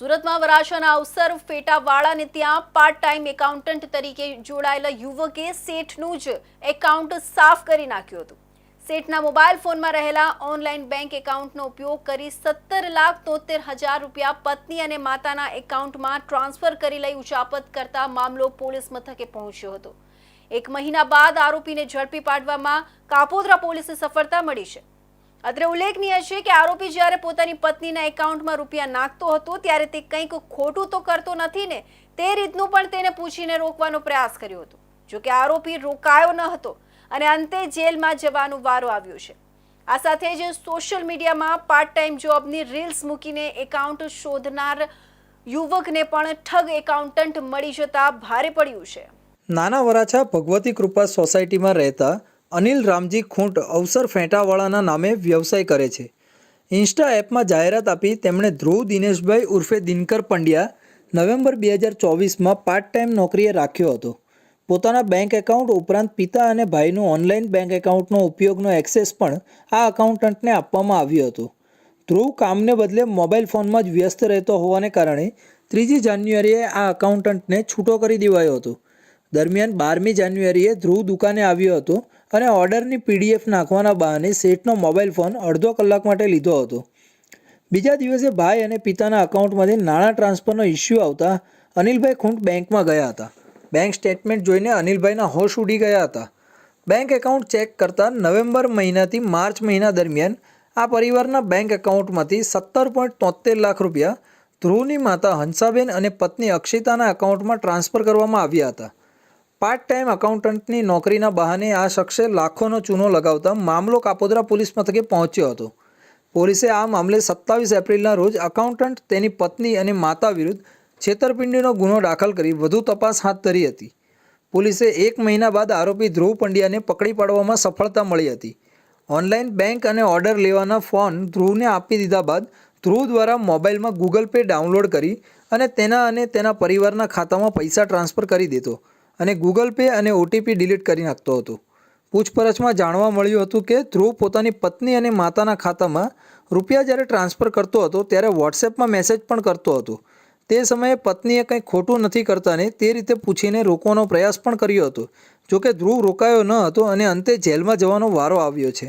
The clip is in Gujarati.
સુરતમાં વરાછાના અવસર ફેટાવાળાને ત્યાં પાર્ટ ટાઈમ એકાઉન્ટન્ટ તરીકે જોડાયેલા યુવકે શેઠનું જ એકાઉન્ટ સાફ કરી નાખ્યું હતું. શેઠના મોબાઈલ ફોનમાં રહેલા ઓનલાઈન બેંક એકાઉન્ટનો ઉપયોગ કરી સત્તર લાખ તોતેર હજાર રૂપિયા પત્ની અને માતાના એકાઉન્ટમાં ટ્રાન્સફર કરી લઈ ઉચાપત કરતા મામલો પોલીસ મથકે પહોંચ્યો હતો. એક મહિના બાદ આરોપીને ઝડપી પાડવામાં કાપોદ્રા પોલીસે સફળતા મળી છે. અત્રે ઉલ્લેખનીય છે કે આરોપી જ્યારે પોતાની પત્નીના એકાઉન્ટમાં રૂપિયા નાખતો હતો, ત્યારે તે કંઈક ખોટું તો કરતો નથી ને, તે રીતનું પણ તેને પૂછીને રોકવાનો પ્રયાસ કર્યો હતો. જો કે આરોપી રોકાયો ન હતો અને અંતે જેલમાં જવાનો વારો આવ્યો છે. આ સાથે જ સોશિયલ મીડિયામાં પાર્ટ ટાઈમ જોબની રીલ્સ મૂકીને એકાઉન્ટ શોધનાર યુવકને પણ ઠગ એકાઉન્ટન્ટ મળી જતા ભારે પડ્યું છે. નાના વરાછા ભગવતી કૃપા સોસાયટીમાં રહેતા અનિલ રામજી ખૂંટ અવસર ફેંટાવાળાના નામે વ્યવસાય કરે છે. ઇન્સ્ટા એપમાં જાહેરાત આપી તેમણે ધ્રુવ દિનેશભાઈ ઉર્ફે દિનકર પંડ્યા નવેમ્બર બે હજાર ચોવીસમાં પાર્ટ ટાઈમ નોકરીએ રાખ્યો હતો. પોતાના બેંક એકાઉન્ટ ઉપરાંત પિતા અને ભાઈનું ઓનલાઈન બેંક એકાઉન્ટનો ઉપયોગનો એક્સેસ પણ આ અકાઉન્ટન્ટને આપવામાં આવ્યો હતો. ધ્રુવ કામને બદલે મોબાઈલ ફોનમાં જ વ્યસ્ત રહેતો હોવાને કારણે ત્રીજી જાન્યુઆરીએ આ અકાઉન્ટન્ટને છૂટો કરી દેવાયો હતો. દરમિયાન બારમી જાન્યુઆરીએ ધ્રુવ દુકાને આવ્યો હતો અને ઓર્ડરની પીડીએફ નાખવાના બહાને શેઠનો મોબાઈલ ફોન અડધો કલાક માટે લીધો હતો. બીજા દિવસે ભાઈ અને પિતાના અકાઉન્ટમાંથી નાણાં ટ્રાન્સફરનો ઇસ્યુ આવતા અનિલભાઈ ખૂંટ બેંકમાં ગયા હતા. બેંક સ્ટેટમેન્ટ જોઈને અનિલભાઈના હોશ ઉડી ગયા હતા. બેંક એકાઉન્ટ ચેક કરતાં નવેમ્બર મહિનાથી માર્ચ મહિના દરમિયાન આ પરિવારના બેંક એકાઉન્ટમાંથી સત્તર પોઈન્ટ તોતેર લાખ રૂપિયા ધ્રુવની માતા હંસાબેન અને પત્ની અક્ષિતાના એકાઉન્ટમાં ટ્રાન્સફર કરવામાં આવ્યા હતા. પાર્ટ ટાઈમ અકાઉન્ટન્ટની નોકરીના બહાને આ શખ્સે લાખોનો ચૂનો લગાવતા મામલો કાપોદરા પોલીસ મથકે પહોંચ્યો હતો. પોલીસે આ મામલે સત્તાવીસ એપ્રિલના રોજ અકાઉન્ટન્ટ તેની પત્ની અને માતા વિરુદ્ધ છેતરપિંડીનો ગુનો દાખલ કરી વધુ તપાસ હાથ ધરી હતી. પોલીસે એક મહિના બાદ આરોપી ધ્રુવ પંડ્યાને પકડી પાડવામાં સફળતા મળી હતી. ઓનલાઈન બેંક અને ઓર્ડર લેવાના ફોન ધ્રુવને આપી દીધા બાદ ધ્રુવ દ્વારા મોબાઈલમાં ગૂગલ પે ડાઉનલોડ કરી અને તેના અને તેના પરિવારના ખાતામાં પૈસા ટ્રાન્સફર કરી દેતો અને ગૂગલ પે અને ઓટીપી ડિલીટ કરી નાખતો હતો. પૂછપરછમાં જાણવા મળ્યું હતું કે ધ્રુવ પોતાની પત્ની અને માતાના ખાતામાં રૂપિયા જ્યારે ટ્રાન્સફર કરતો હતો ત્યારે વોટ્સએપમાં મેસેજ પણ કરતો હતો. તે સમયે પત્નીએ કંઈ ખોટું નથી કરતાને તે રીતે પૂછીને રોકવાનો પ્રયાસ પણ કર્યો હતો. જોકે ધ્રુવ રોકાયો ન હતો અને અંતે જેલમાં જવાનો વારો આવ્યો છે.